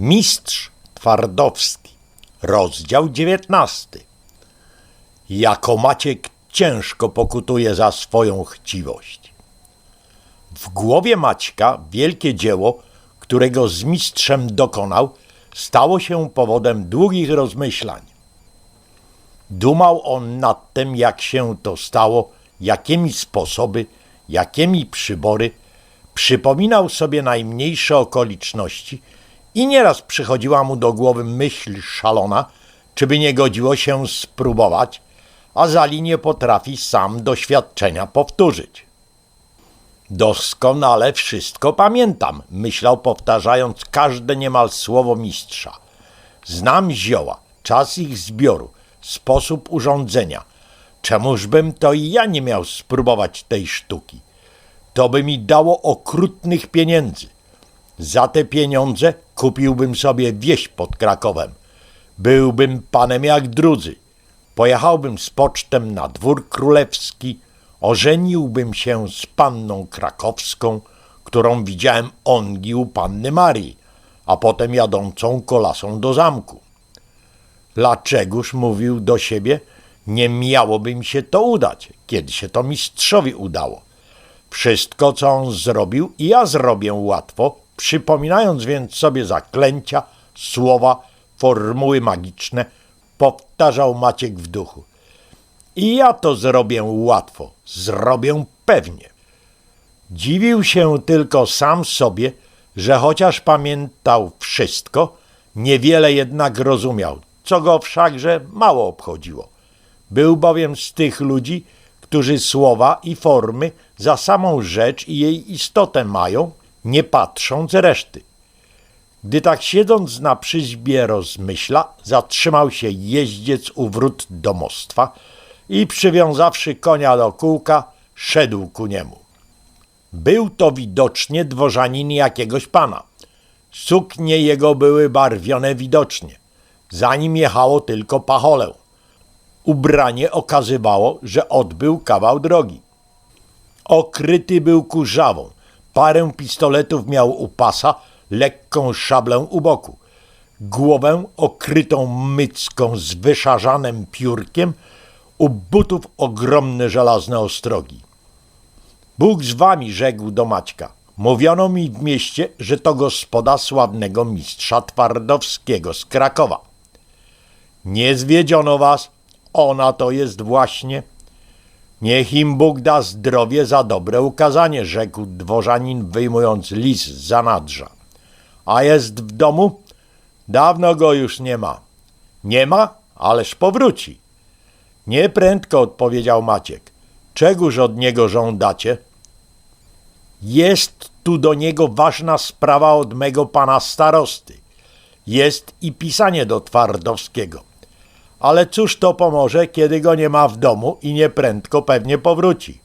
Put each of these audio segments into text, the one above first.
Mistrz Twardowski, rozdział dziewiętnasty. Jako Maciek ciężko pokutuje za swoją chciwość. W głowie Maćka wielkie dzieło, którego z mistrzem dokonał, stało się powodem długich rozmyślań. Dumał on nad tym, jak się to stało, jakimi sposoby, jakimi przybory. Przypominał sobie najmniejsze okoliczności i nieraz przychodziła mu do głowy myśl szalona, czy by nie godziło się spróbować, a Zali nie potrafi sam doświadczenia powtórzyć. Doskonale wszystko pamiętam, myślał powtarzając każde niemal słowo mistrza. Znam zioła, czas ich zbioru, sposób urządzenia. Czemuż bym to i ja nie miał spróbować tej sztuki? To by mi dało okrutnych pieniędzy. Za te pieniądze kupiłbym sobie wieś pod Krakowem. Byłbym panem jak drudzy. Pojechałbym z pocztem na dwór królewski, ożeniłbym się z panną krakowską, którą widziałem ongi u panny Marii, a potem jadącą kolasą do zamku. Dlaczegoż mówił do siebie, nie miałoby mi się to udać, kiedy się to mistrzowi udało. Wszystko, co on zrobił, i ja zrobię łatwo, przypominając więc sobie zaklęcia, słowa, formuły magiczne, powtarzał Maciek w duchu. I ja to zrobię łatwo, zrobię pewnie. Dziwił się tylko sam sobie, że chociaż pamiętał wszystko, niewiele jednak rozumiał, co go wszakże mało obchodziło. Był bowiem z tych ludzi, którzy słowa i formy za samą rzecz i jej istotę mają, nie patrząc reszty. Gdy tak siedząc na przyźbie rozmyśla, zatrzymał się jeździec u wrót domostwa i przywiązawszy konia do kółka, szedł ku niemu. Był to widocznie dworzanin jakiegoś pana. Suknie jego były barwione widocznie. Za nim jechało tylko pacholę. Ubranie okazywało, że odbył kawał drogi. Okryty był kurzawą, parę pistoletów miał u pasa, lekką szablę u boku. Głowę okrytą mycką z wyszarzanym piórkiem, u butów ogromne żelazne ostrogi. Bóg z wami, rzekł do Maćka. Mówiono mi w mieście, że to gospoda sławnego mistrza Twardowskiego z Krakowa. Nie zwiedziono was, ona to jest właśnie. Niech im Bóg da zdrowie za dobre ukazanie, rzekł dworzanin, wyjmując lis z zanadrza. A jest w domu? Dawno go już nie ma. Nie ma? Ależ powróci. Nie prędko, odpowiedział Maciek. Czegóż od niego żądacie? Jest tu do niego ważna sprawa od mego pana starosty. Jest i pisanie do Twardowskiego. Ale cóż to pomoże, kiedy go nie ma w domu i nieprędko pewnie powróci?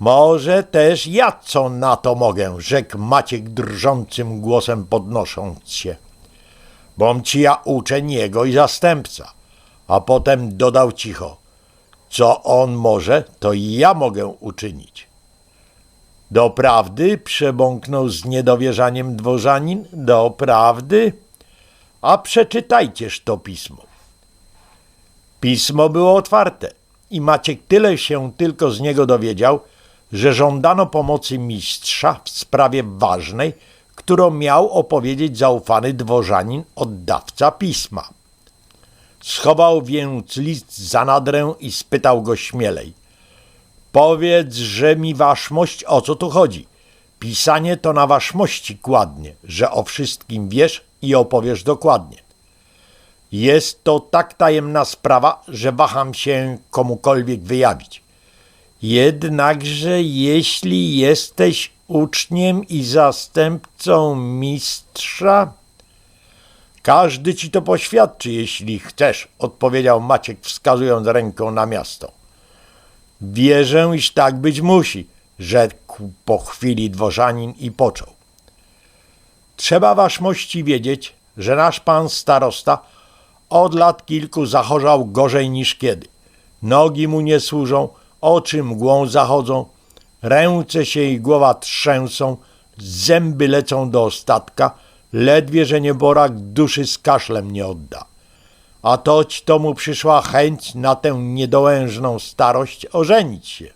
Może też ja co na to mogę, rzekł Maciek drżącym głosem podnosząc się. Bom ci ja uczeń jego i zastępca. A potem dodał cicho. Co on może, to ja mogę uczynić. Doprawdy? przebąknął z niedowierzaniem dworzanin. Doprawdy? A przeczytajcież to pismo. Pismo było otwarte i Maciek tyle się tylko z niego dowiedział, że żądano pomocy mistrza w sprawie ważnej, którą miał opowiedzieć zaufany dworzanin, oddawca pisma. Schował więc list za nadrę i spytał go śmielej. Powiedz, że mi waszmość o co tu chodzi. Pisanie to na waszmości kładnie, że o wszystkim wiesz i opowiesz dokładnie. Jest to tak tajemna sprawa, że waham się komukolwiek wyjawić. Jednakże jeśli jesteś uczniem i zastępcą mistrza, każdy ci to poświadczy, jeśli chcesz, odpowiedział Maciek, wskazując ręką na miasto. Wierzę, iż tak być musi, rzekł po chwili dworzanin i począł. Trzeba waszmości wiedzieć, że nasz pan starosta od lat kilku zachorzał gorzej niż kiedy. Nogi mu nie służą, oczy mgłą zachodzą, ręce się i głowa trzęsą, zęby lecą do ostatka, ledwie, że nieborak duszy z kaszlem nie odda. A toć to mu przyszła chęć na tę niedołężną starość ożenić się.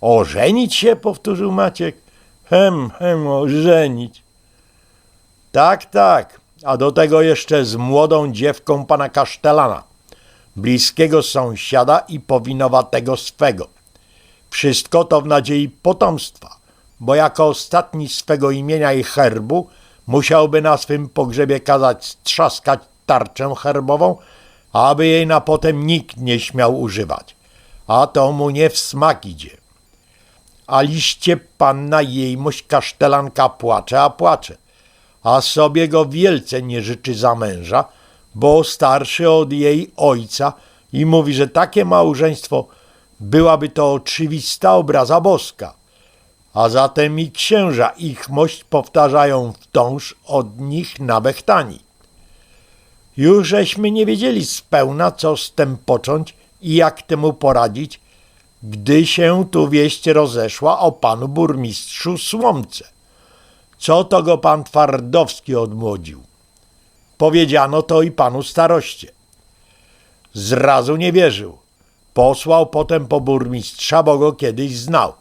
Ożenić się? powtórzył Maciek. Hem, hem, ożenić. Tak, tak, a do tego jeszcze z młodą dziewką pana kasztelana, bliskiego sąsiada i powinowatego swego. Wszystko to w nadziei potomstwa, bo jako ostatni swego imienia i herbu musiałby na swym pogrzebie kazać strzaskać tarczę herbową, aby jej na potem nikt nie śmiał używać. A to mu nie w smak idzie. A liście panna jejmość kasztelanka płacze, a płacze, a sobie go wielce nie życzy za męża, bo starszy od jej ojca i mówi, że takie małżeństwo byłaby to oczywista obraza boska. A zatem i księża ich mość powtarzają wtąż od nich na bechtani. Już żeśmy nie wiedzieli spełna, co z tym począć i jak temu poradzić, gdy się tu wieść rozeszła o panu burmistrzu Słomce. Co to go pan Twardowski odmłodził? Powiedziano to i panu staroście. Zrazu nie wierzył. Posłał potem po burmistrza, bo go kiedyś znał.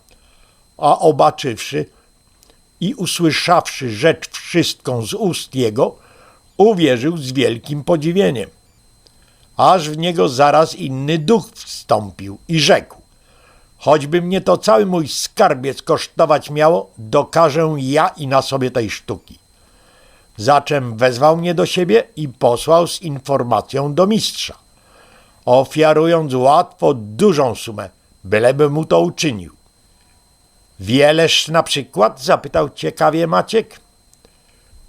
A obaczywszy i usłyszawszy rzecz wszystką z ust jego, uwierzył z wielkim podziwieniem. Aż w niego zaraz inny duch wstąpił i rzekł: Choćby mnie to cały mój skarbiec kosztować miało, dokażę ja i na sobie tej sztuki. Zaczem wezwał mnie do siebie i posłał z informacją do mistrza, ofiarując łatwo dużą sumę, byleby mu to uczynił. Wieleż na przykład? zapytał ciekawie Maciek.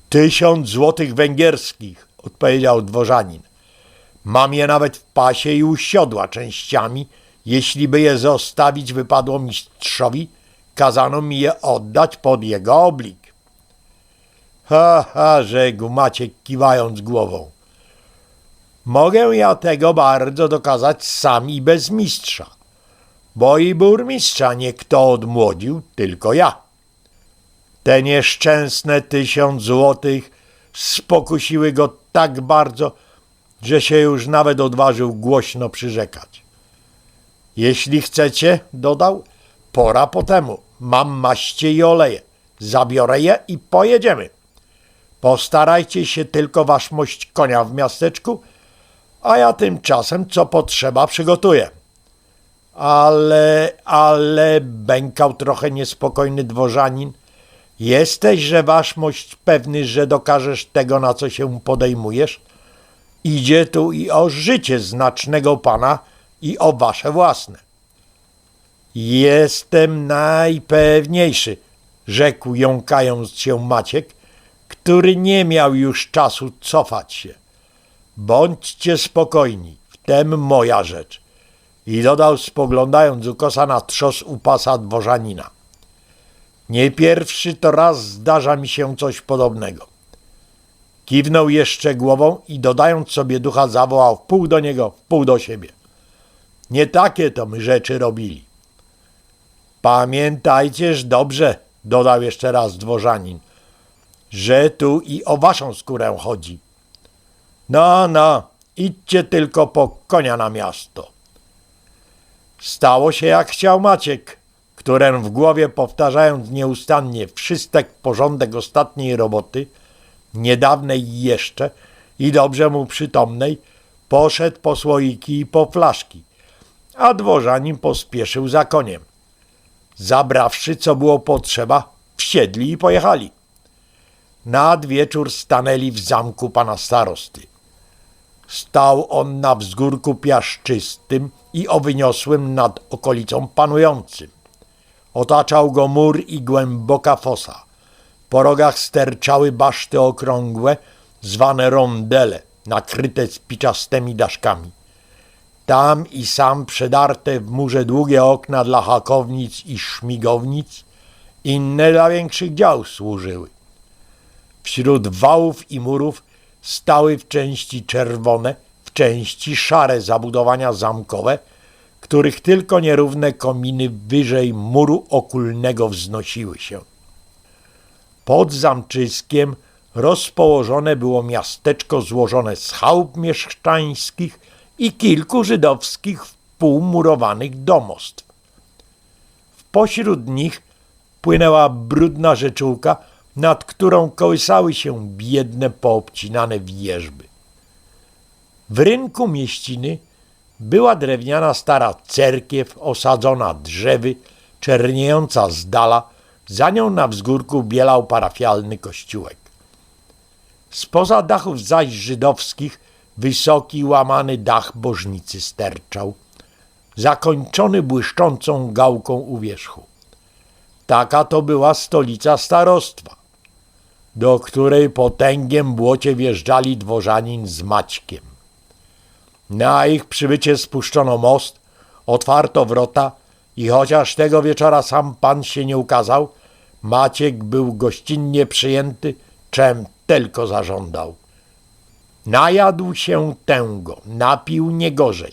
Tysiąc złotych węgierskich, odpowiedział dworzanin. Mam je nawet w pasie i u siodła częściami. Jeśli by je zostawić wypadło mistrzowi, kazano mi je oddać pod jego oblik. Ha, ha, rzekł Maciek kiwając głową. Mogę ja tego bardzo dokazać sam i bez mistrza, bo i burmistrza nie kto odmłodził, tylko ja. Te nieszczęsne tysiąc złotych spokusiły go tak bardzo, że się już nawet odważył głośno przyrzekać. Jeśli chcecie, dodał, pora po temu. Mam maście i oleje. Zabiorę je i pojedziemy. Postarajcie się tylko waszmość konia w miasteczku, a ja tymczasem co potrzeba przygotuję. Ale, ale, bękał trochę niespokojny dworzanin, jesteś, że waszmość pewny, że dokażesz tego, na co się podejmujesz? Idzie tu i o życie znacznego pana i o wasze własne. Jestem najpewniejszy, rzekł jąkając się Maciek, który nie miał już czasu cofać się. Bądźcie spokojni, w tem moja rzecz. I dodał spoglądając ukosa na trzos u pasa dworzanina. Nie pierwszy to raz zdarza mi się coś podobnego. Kiwnął jeszcze głową i dodając sobie ducha zawołał w pół do niego, w pół do siebie. Nie takie to my rzeczy robili. Pamiętajcież dobrze, dodał jeszcze raz dworzanin, że tu i o waszą skórę chodzi. No, no, idźcie tylko po konia na miasto. Stało się jak chciał Maciek, którym w głowie powtarzając nieustannie wszystek porządek ostatniej roboty, niedawnej jeszcze i dobrze mu przytomnej, poszedł po słoiki i po flaszki, a dworzanin pospieszył za koniem. Zabrawszy, co było potrzeba, wsiedli i pojechali. Nad wieczór stanęli w zamku pana starosty. Stał on na wzgórku piaszczystym i o wyniosłym nad okolicą panującym. Otaczał go mur i głęboka fosa. Po rogach sterczały baszty okrągłe, zwane rondele, nakryte spiczastymi daszkami. Tam i sam przedarte w murze długie okna dla hakownic i szmigownic, inne dla większych dział służyły. Wśród wałów i murów stały w części czerwone, w części szare zabudowania zamkowe, których tylko nierówne kominy wyżej muru okulnego wznosiły się. Pod zamczyskiem rozpołożone było miasteczko złożone z chałup mieszczańskich i kilku żydowskich wpółmurowanych domostw. Pośród nich płynęła brudna rzeczułka, nad którą kołysały się biedne, poobcinane wierzby. W rynku mieściny była drewniana stara cerkiew osadzona drzewy, czerniejąca z dala, za nią na wzgórku bielał parafialny kościółek. Spoza dachów zaś żydowskich wysoki, łamany dach bożnicy sterczał, zakończony błyszczącą gałką u wierzchu. Taka to była stolica starostwa, do której potęgiem błocie wjeżdżali dworzanin z Maćkiem. Na ich przybycie spuszczono most, otwarto wrota i chociaż tego wieczora sam pan się nie ukazał, Maciek był gościnnie przyjęty, czem tylko zażądał. Najadł się tęgo, napił nie gorzej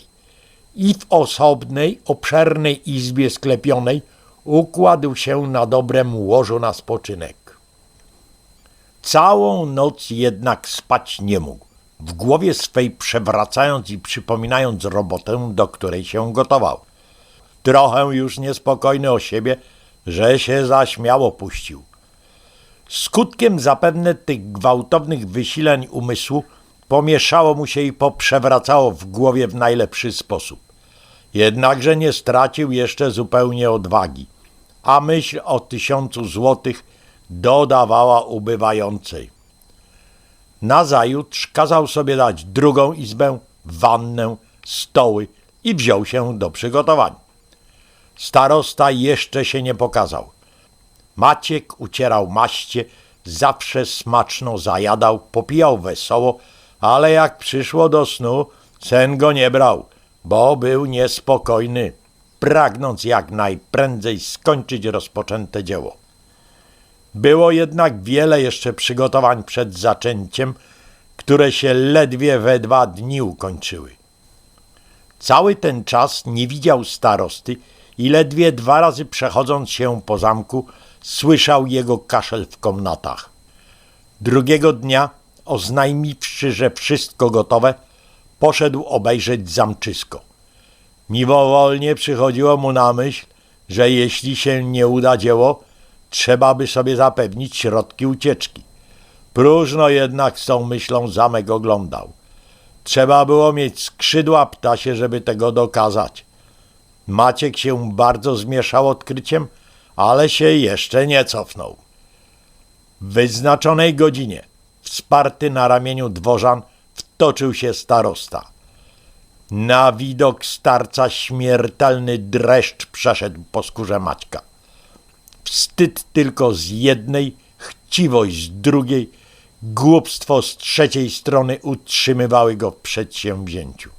i w osobnej, obszernej izbie sklepionej układł się na dobrem łożu na spoczynek. Całą noc jednak spać nie mógł, w głowie swej przewracając i przypominając robotę, do której się gotował. Trochę już niespokojny o siebie, że się zaśmiało puścił. Skutkiem zapewne tych gwałtownych wysileń umysłu pomieszało mu się i poprzewracało w głowie w najlepszy sposób. Jednakże nie stracił jeszcze zupełnie odwagi, a myśl o tysiącu złotych dodawała ubywającej. Nazajutrz kazał sobie dać drugą izbę, wannę, stoły i wziął się do przygotowań. Starosta jeszcze się nie pokazał. Maciek ucierał maście, zawsze smaczno zajadał, popijał wesoło, ale jak przyszło do snu, sen go nie brał, bo był niespokojny, pragnąc jak najprędzej skończyć rozpoczęte dzieło. Było jednak wiele jeszcze przygotowań przed zaczęciem, które się ledwie we dwa dni ukończyły. Cały ten czas nie widział starosty i ledwie dwa razy przechodząc się po zamku, słyszał jego kaszel w komnatach. Drugiego dnia, oznajmiwszy, że wszystko gotowe, poszedł obejrzeć zamczysko. Mimowolnie przychodziło mu na myśl, że jeśli się nie uda dzieło, trzeba by sobie zapewnić środki ucieczki. Próżno jednak z tą myślą zamek oglądał. Trzeba było mieć skrzydła ptasie, żeby tego dokazać. Maciek się bardzo zmieszał odkryciem, ale się jeszcze nie cofnął. W wyznaczonej godzinie, wsparty na ramieniu dworzan, wtoczył się starosta. Na widok starca śmiertelny dreszcz przeszedł po skórze Maćka. Wstyd tylko z jednej, chciwość z drugiej, głupstwo z trzeciej strony utrzymywały go w przedsięwzięciu.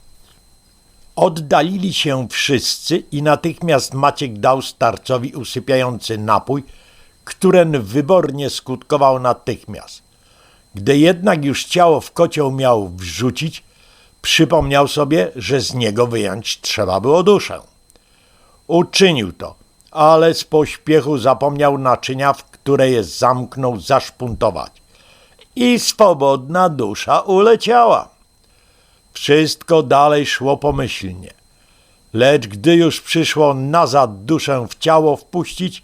Oddalili się wszyscy i natychmiast Maciek dał starcowi usypiający napój, któren wybornie skutkował natychmiast. Gdy jednak już ciało w kocioł miał wrzucić, przypomniał sobie, że z niego wyjąć trzeba było duszę. Uczynił to, ale z pośpiechu zapomniał naczynia, w które je zamknął zaszpuntować. I swobodna dusza uleciała. Wszystko dalej szło pomyślnie. Lecz gdy już przyszło nazad duszę w ciało wpuścić,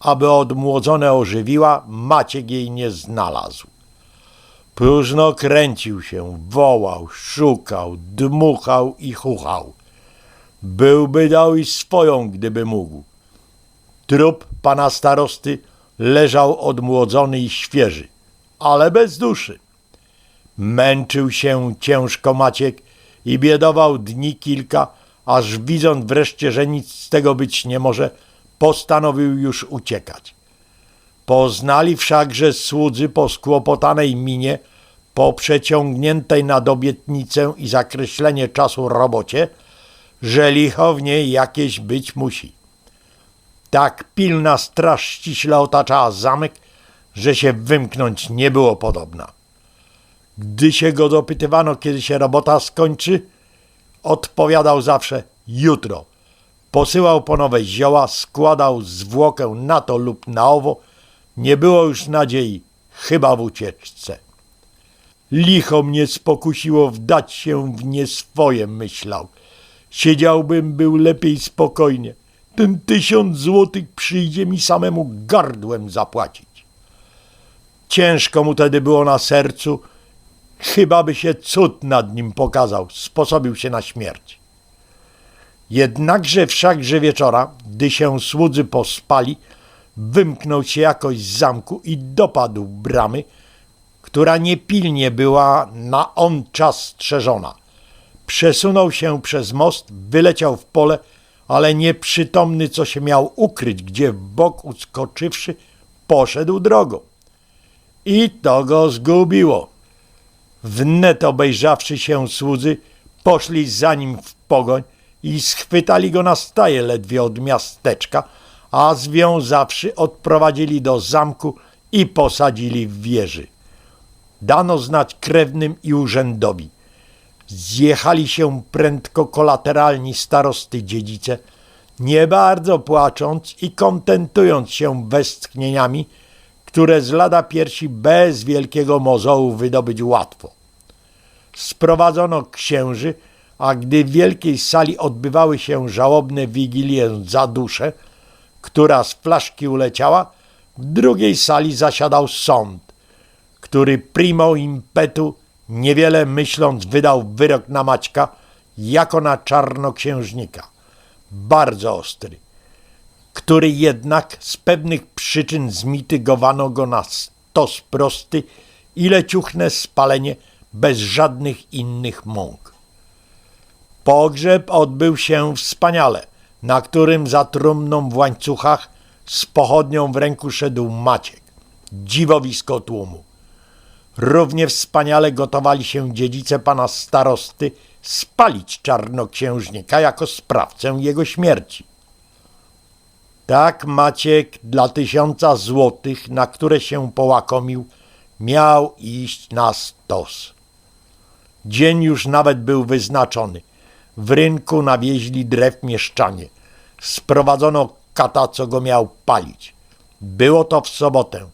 aby odmłodzone ożywiła, Maciek jej nie znalazł. Próżno kręcił się, wołał, szukał, dmuchał i chuchał. Byłby dał i swoją, gdyby mógł. Trup pana starosty leżał odmłodzony i świeży, ale bez duszy. Męczył się ciężko Maciek i biedował dni kilka, aż widząc wreszcie, że nic z tego być nie może, postanowił już uciekać. Poznali wszakże słudzy po skłopotanej minie, po przeciągniętej nad obietnicę i zakreślenie czasu robocie, że licho w niej jakieś być musi. Tak pilna straż ściśle otaczała zamek, że się wymknąć nie było podobna. Gdy się go dopytywano, kiedy się robota skończy, odpowiadał zawsze jutro. Posyłał po nowe zioła, składał zwłokę na to lub na owo. Nie było już nadziei. chyba w ucieczce. Licho mnie spokusiło wdać się w nieswoje, myślał. Siedziałbym był lepiej spokojnie. Ten tysiąc złotych przyjdzie mi samemu gardłem zapłacić. Ciężko mu tedy było na sercu, chyba by się cud nad nim pokazał, sposobił się na śmierć. Jednakże wszakże wieczora, gdy się słudzy pospali, wymknął się jakoś z zamku i dopadł bramy, która niepilnie była na on czas strzeżona. Przesunął się przez most, wyleciał w pole, ale nieprzytomny, co się miał ukryć, gdzie w bok uskoczywszy, poszedł drogą. I to go zgubiło. Wnet obejrzawszy się słudzy, poszli za nim w pogoń i schwytali go na staje ledwie od miasteczka, a związawszy odprowadzili do zamku i posadzili w wieży. Dano znać krewnym i urzędowi. Zjechali się prędko kolateralni starosty dziedzice, nie bardzo płacząc i kontentując się westchnieniami, które z lada piersi bez wielkiego mozołu wydobyć łatwo. Sprowadzono księży, a gdy w wielkiej sali odbywały się żałobne wigilie za duszę, która z flaszki uleciała, w drugiej sali zasiadał sąd, który primo impetu, niewiele myśląc, wydał wyrok na Maćka jako na czarnoksiężnika. Bardzo ostry który jednak z pewnych przyczyn zmitygowano go na stos prosty i leciuchne spalenie bez żadnych innych mąk. Pogrzeb odbył się wspaniale, na którym za trumną w łańcuchach z pochodnią w ręku szedł Maciek, dziwowisko tłumu. Równie wspaniale gotowali się dziedzice pana starosty spalić czarnoksiężnika jako sprawcę jego śmierci. Tak Maciek dla tysiąca złotych, na które się połakomił, miał iść na stos. Dzień już nawet był wyznaczony. W rynku nawieźli drew mieszczanie. Sprowadzono kata, co go miał palić. Było to w sobotę.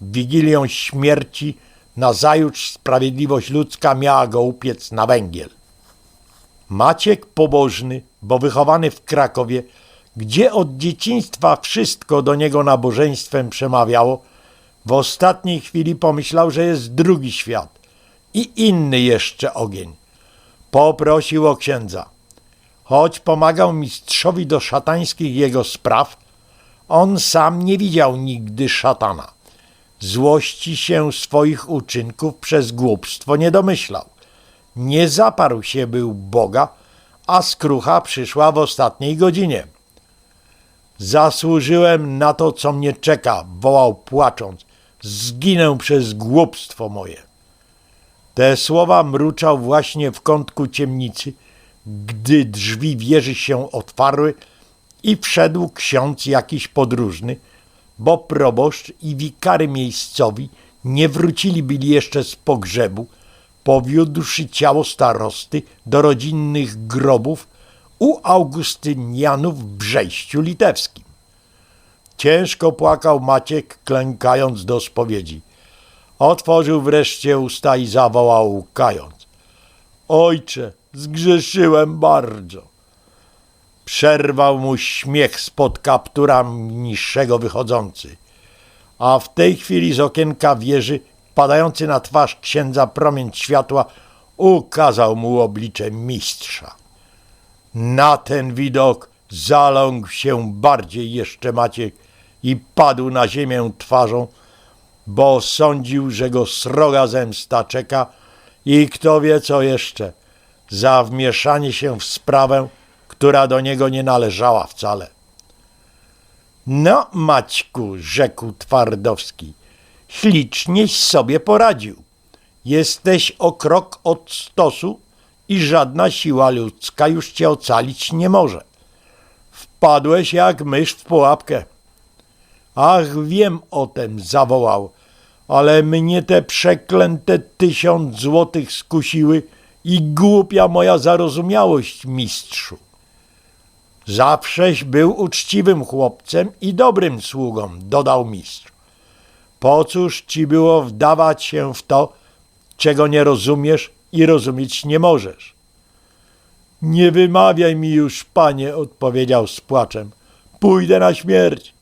Wigilią śmierci nazajutrz sprawiedliwość ludzka miała go upiec na węgiel. Maciek pobożny, bo wychowany w Krakowie, gdzie od dzieciństwa wszystko do niego nabożeństwem przemawiało, w ostatniej chwili pomyślał, że jest drugi świat i inny jeszcze ogień. Poprosił o księdza. Choć pomagał mistrzowi do szatańskich jego spraw, on sam nie widział nigdy szatana. Złości się swoich uczynków przez głupstwo nie domyślał. Nie zaparł się był Boga, a skrucha przyszła w ostatniej godzinie. Zasłużyłem na to, co mnie czeka, wołał płacząc. Zginę przez głupstwo moje. Te słowa mruczał właśnie w kątku ciemnicy, gdy drzwi wieży się otwarły i wszedł ksiądz jakiś podróżny, bo proboszcz i wikary miejscowi nie wrócili byli jeszcze z pogrzebu, powiódłszy ciało starosty do rodzinnych grobów u Augustynianów w Brzejściu Litewskim. Ciężko płakał Maciek, klękając do spowiedzi. Otworzył wreszcie usta i zawołał łkając. Ojcze, zgrzeszyłem bardzo. Przerwał mu śmiech spod kaptura niższego wychodzący. A w tej chwili z okienka wieży, padający na twarz księdza promień światła, ukazał mu oblicze mistrza. Na ten widok zaląkł się bardziej jeszcze Maciek i padł na ziemię twarzą, bo sądził, że go sroga zemsta czeka i kto wie co jeszcze, za wmieszanie się w sprawę, która do niego nie należała wcale. No, Maćku, rzekł Twardowski, ślicznieś sobie poradził. Jesteś o krok od stosu i żadna siła ludzka już cię ocalić nie może. Wpadłeś jak mysz w pułapkę. Ach, wiem o tym, zawołał, ale mnie te przeklęte tysiąc złotych skusiły i głupia moja zarozumiałość, mistrzu. Zawsześ był uczciwym chłopcem i dobrym sługą, dodał mistrz. Po cóż ci było wdawać się w to, czego nie rozumiesz i rozumieć nie możesz? Nie wymawiaj mi już, panie, odpowiedział z płaczem. Pójdę na śmierć,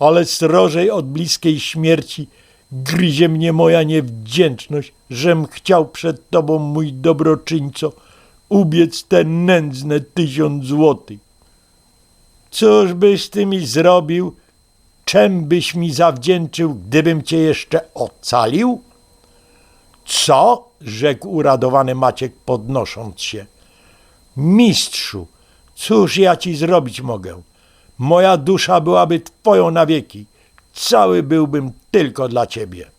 ale srożej od bliskiej śmierci gryzie mnie moja niewdzięczność, żem chciał przed tobą, mój dobroczyńco, ubiec te nędzne tysiąc złotych. Cóż byś ty mi zrobił? Czem byś mi zawdzięczył, gdybym cię jeszcze ocalił? Co? rzekł uradowany Maciek, podnosząc się. Mistrzu, cóż ja ci zrobić mogę? Moja dusza byłaby twoją na wieki. Cały byłbym tylko dla ciebie.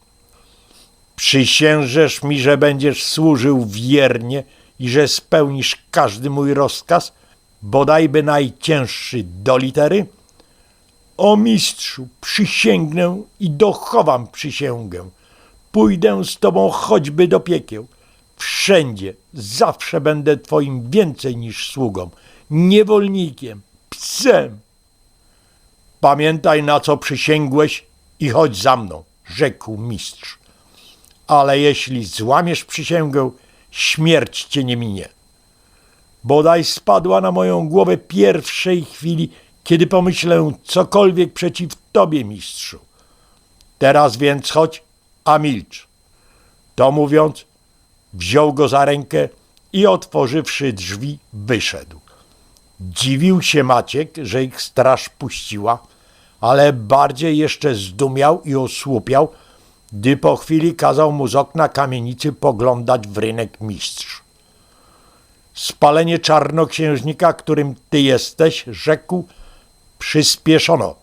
Przysiężesz mi, że będziesz służył wiernie i że spełnisz każdy mój rozkaz, bodajby najcięższy do litery? O mistrzu, przysięgnę i dochowam przysięgę. Pójdę z tobą choćby do piekieł. Wszędzie, zawsze będę twoim więcej niż sługą, niewolnikiem, psem. Pamiętaj, na co przysięgłeś i chodź za mną, rzekł mistrz. Ale jeśli złamiesz przysięgę, śmierć cię nie minie. Bodaj spadła na moją głowę pierwszej chwili, kiedy pomyślę cokolwiek przeciw tobie, mistrzu. Teraz więc chodź, a milcz. To mówiąc, wziął go za rękę i otworzywszy drzwi, wyszedł. Dziwił się Maciek, że ich straż puściła, ale bardziej jeszcze zdumiał i osłupiał, gdy po chwili kazał mu z okna kamienicy poglądać w rynek mistrz. Spalenie czarnoksiężnika, którym ty jesteś, rzekł, przyspieszono.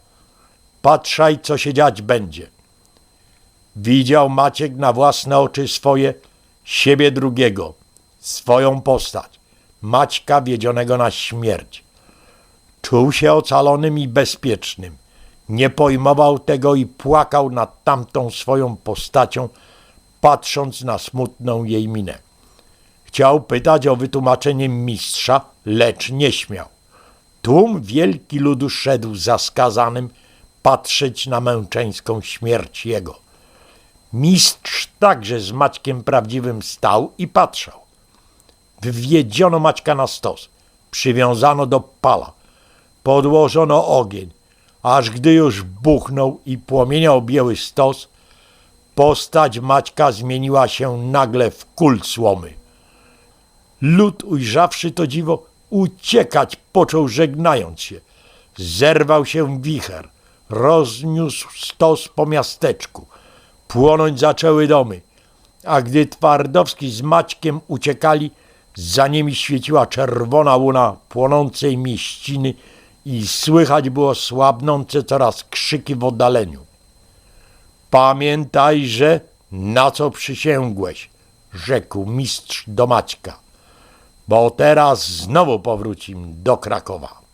Patrzaj, co się dziać będzie. Widział Maciek na własne oczy swoje, siebie drugiego, swoją postać, Maćka wiedzionego na śmierć. Czuł się ocalonym i bezpiecznym. Nie pojmował tego i płakał nad tamtą swoją postacią, patrząc na smutną jej minę. Chciał pytać o wytłumaczenie mistrza, lecz nie śmiał. Tłum wielki ludu szedł za skazanym patrzeć na męczeńską śmierć jego. Mistrz także z Maćkiem prawdziwym stał i patrzał. Wwiedziono Maćka na stos, przywiązano do pala, podłożono ogień, aż gdy już buchnął i płomieniał biały stos, postać Maćka zmieniła się nagle w kul słomy. Lud ujrzawszy to dziwo, uciekać począł żegnając się. Zerwał się wicher, rozniósł stos po miasteczku. Płonąć zaczęły domy, a gdy Twardowski z Maćkiem uciekali, za nimi świeciła czerwona łuna płonącej mieściny i słychać było słabnące coraz krzyki w oddaleniu. Pamiętajże, na co przysięgłeś, rzekł mistrz do Maćka, bo teraz znowu powrócim do Krakowa.